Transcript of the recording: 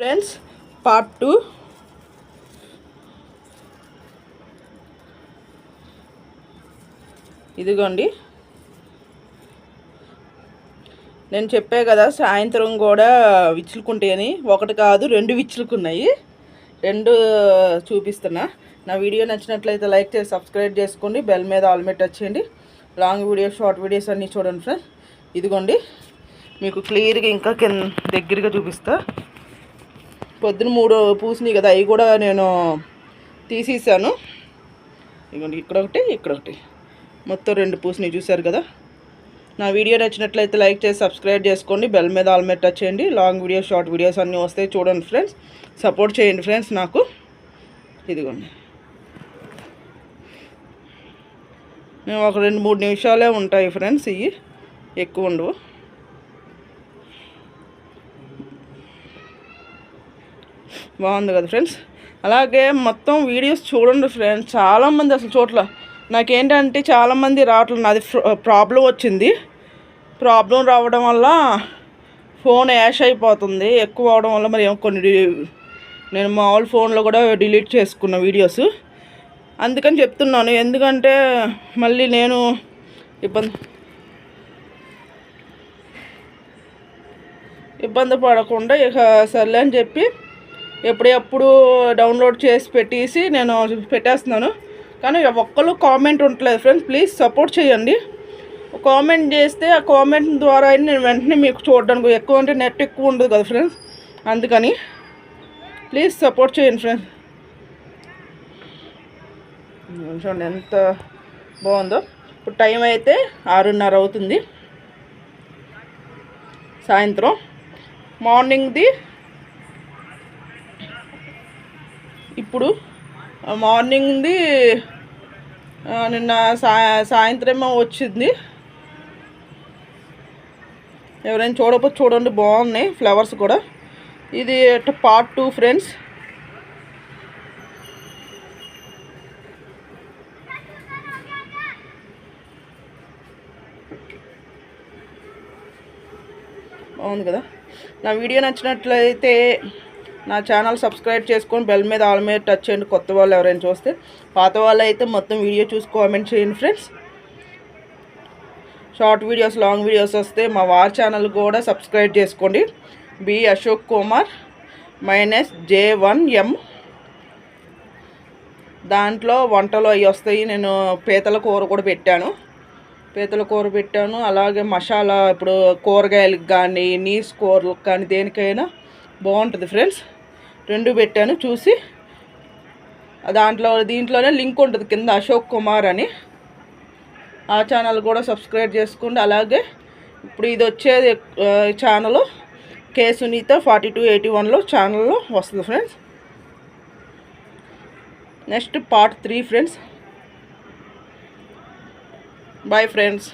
Friends part two. ఇదిగోండి. నేను చెప్పే కదా సాయంత్రం కూడా విచ్చులుకుంటాయని ఒకటి కాదు రెండు విచ్చులుకున్నాయి. రెండు చూపిస్తున్నా. నా వీడియో నచ్చినట్లయితే లైక్ చేసి సబ్స్క్రైబ్ చేసుకోండి. బెల్ మీద ఆల్మెట్ వచ్చేయండి లాంగ్ వీడియోస్ షార్ట్ వీడియోస్ అన్నీ చూడండి ఫ్రెండ్స్. ఇదిగోండి. మీకు క్లియర్గా ఇంకా కింద దగ్గరగా చూపిస్తా. పొద్దున మూడు పూసినాయి కదా అవి కూడా నేను తీసేసాను. ఇదిగోండి ఇక్కడ ఒకటి ఇక్కడ ఒకటి. మొత్తం రెండు పూసినాయి చూశారు కదా? నా వీడియో నచ్చినట్లయితే లైక్ చేసి సబ్స్క్రైబ్ చేసుకోండి. బెల్ మీద ఆల్మెట్ టచ్ చేయండి. లాంగ్ వీడియోస్ షార్ట్ వీడియోస్ అన్నీ వస్తాయి చూడండి ఫ్రెండ్స్. సపోర్ట్ చేయండి ఫ్రెండ్స్ నాకు. ఇదిగోండి. మేము ఒక రెండు మూడు నిమిషాలే ఉంటాయి ఫ్రెండ్స్ ఇవి. ఎక్కువ ఉండవు. బాగుంది కదా ఫ్రెండ్స్. అలాగే మొత్తం వీడియోస్ చూడండి ఫ్రెండ్స్. చాలామంది అసలు చోట్ల నాకేంటంటే చాలామంది రావట్లేదు. నాది ప్రాబ్లం వచ్చింది. ప్రాబ్లం రావడం వల్ల ఫోన్ యాష్ అయిపోతుంది. ఎక్కువ అవడం వల్ల మరి కొన్ని నేను మామూలు ఫోన్లో కూడా డిలీట్ చేసుకున్న వీడియోస్. అందుకని చెప్తున్నాను. ఎందుకంటే మళ్ళీ నేను ఇబ్బంది ఇబ్బంది పడకుండా ఇక సర్లే అని చెప్పి ఎప్పుడెప్పుడు డౌన్లోడ్ చేసి పెట్టేసి నేను పెట్టేస్తున్నాను. కానీ ఒక్కరు కామెంట్ ఉండలేదు ఫ్రెండ్స్. ప్లీజ్ సపోర్ట్ చేయండి. కామెంట్ చేస్తే ఆ కామెంట్ ద్వారా నేను వెంటనే మీకు చూడడానికి ఎక్కువ అంటే నెట్ ఎక్కువ ఉండదు కదా ఫ్రెండ్స్. అందుకని ప్లీజ్ సపోర్ట్ చేయండి ఫ్రెండ్స్. చూడండి ఎంత బాగుందో. ఇప్పుడు టైం అయితే ఆరున్నర అవుతుంది. సాయంత్రం మార్నింగ్ది ఇప్పుడు మార్నింగ్ది నిన్న సా సాయంత్రం వచ్చింది. ఎవరైనా చూడకపోతే చూడండి బాగున్నాయి ఫ్లవర్స్ కూడా. ఇది పార్ట్ టూ ఫ్రెండ్స్. బాగుంది కదా. నా వీడియో నచ్చినట్లయితే నా ఛానల్ సబ్స్క్రైబ్ చేసుకొని బెల్ మీద ఆల్ మీద టచ్ చేయండి కొత్త వాళ్ళు ఎవరైనా చూస్తే. పాత వాళ్ళు అయితే మొత్తం వీడియో చూసి కామెంట్ చేయండి friends. Short videos long videos వస్తే మా వార్ ఛానల్ కూడా సబ్స్క్రైబ్ చేసుకోండి. B Ashok Kumar minus J one M. దాంట్లో వంటలు అవి వస్తాయి. నేను పీతల కూర కూడా పెట్టాను. పీతల కూర పెట్టాను. అలాగే మసాలా ఇప్పుడు కూరగాయలకు కానీ నీస్ కూరలకు కానీ దేనికైనా బాగుంటుంది ఫ్రెండ్స్. రెండు పెట్టాను చూసి. దాంట్లో దీంట్లోనే లింక్ ఉంటుంది కింద అశోక్ కుమార్ అని. ఆ ఛానల్ కూడా సబ్స్క్రైబ్ చేసుకోండి. అలాగే ఇప్పుడు ఇది వచ్చేది channel. K Sunitha forty two eighty వన్లో ఛానల్లో వస్తుంది friends. Next part three friends. Bye friends.